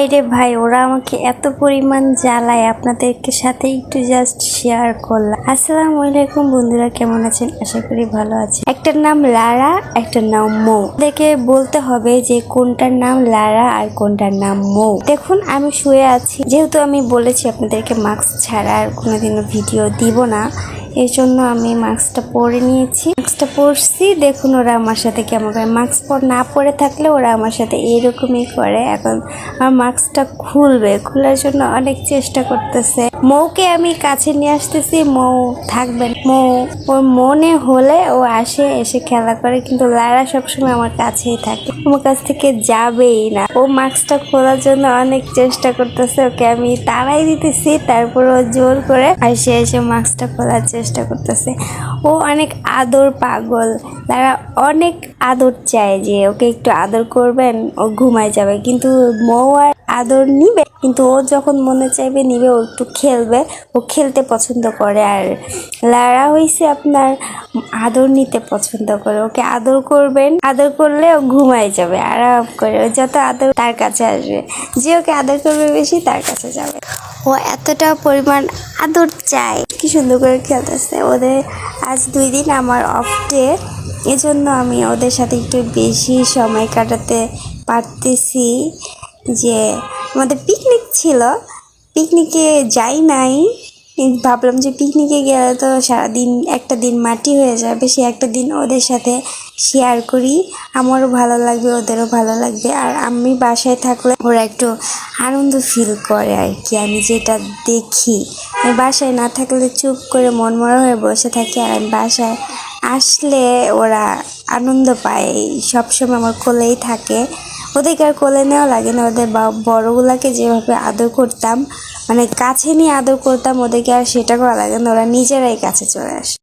ভাই রে ভাই, ওরা আমাকে এত পরিমাণ জ্বালায়। আপনাদেরকে সাথে একটু জাস্ট শেয়ার করলাম। আসসালামু আলাইকুম বন্ধুরা, কেমন আছেন? আশা করি ভালো আছেন। একটার নাম লারা, একটার নাম মৌ। দেখে বলতে হবে যে কোনটার নাম লারা আর কোনটার নাম মৌ। দেখুন, আমি শুয়ে আছি। যেহেতু আমি বলেছি আপনাদেরকে মাস্ক ছাড়া আর কোনোদিনও ভিডিও দিব না এর জন্য আমি মাস্কটা পরে নিয়েছি। মাস্কটা পরছি, দেখুন ওরা আমার সাথে কেমন করে। মাস্ক পর না পরে থাকলে ওরা আমার সাথে এইরকমই করে। এখন, আমার মাস্কটা খুলবে। খোলার জন্য অনেক চেষ্টা করতেছে। মৌকে আমি কাছে নিয়ে আসতেছি, মৌ থাকবে মৌ, ওর মনে হলে ও আসে, এসে খেলা করে, কিন্তু লারা সবসময় আমার কাছেই থাকে। আমার কাছ থেকে যাবেই না। ও মাস্কটা খোলার জন্য অনেক চেষ্টা করতেছে ওকে। আমি তাড়াই দিতেছি, তারপর ও জোর করে আসে এসে মাস্কটা খোলার চেষ্টা করতেছে। ও অনেক আদর পাগল। তারা অনেক আদর চায় যে ওকে একটু আদর করবেন, ও ঘুমায় যাবে। কিন্তু মৌ আর আদর নিবে, কিন্তু ও যখন মনে চাইবে নিবে, ও একটু খেলবে। ও খেলতে পছন্দ করে আর লারা হইছে আপনার আদর নিতে পছন্দ করে। ওকে আদর করবেন, আদর করলে ও ঘুমায় যাবে, আরাম করে। ও যত আদর তার কাছে আসবে। যে ওকে আদর করবে বেশি, তার কাছে যাবে। ও এতটা পরিমাণ আদর চায়। কি সুন্দর করে খেলতেছে। ওদের আজ দুই দিন আমার অফ ডে এজন্য আমি ওদের সাথে একটু বেশি সময় কাটাতে পারতেছি। যে আমাদের পিকনিক ছিল পিকনিকে যাই নাই। ভাবলাম যে পিকনিকে গেলে তো সারাদিন একটা দিন মাটি হয়ে যাবে, সে একটা দিন ওদের সাথে শেয়ার করি। আমারও ভালো লাগবে, ওদেরও ভালো লাগবে। আর আমি বাসায় থাকলে ওরা একটু আনন্দ ফিল করে আর কি, আমি যেটা দেখি। আমি বাসায় না থাকলে চুপ করে মনমরা হয়ে বসে থাকি আর আমি বাসায় আসলে ওরা আনন্দ পায়। সবসময় আমার কোলেই থাকে। ওদেরকে আর কোলে নেওয়া লাগে না। ওদের বড়গুলাকে যেভাবে আদর করতাম মানে কাছে নিয়ে আদর করতাম, ওদেরকে আর সেটা করা লাগে না। ওরা নিজেরাই কাছে চলে আসে।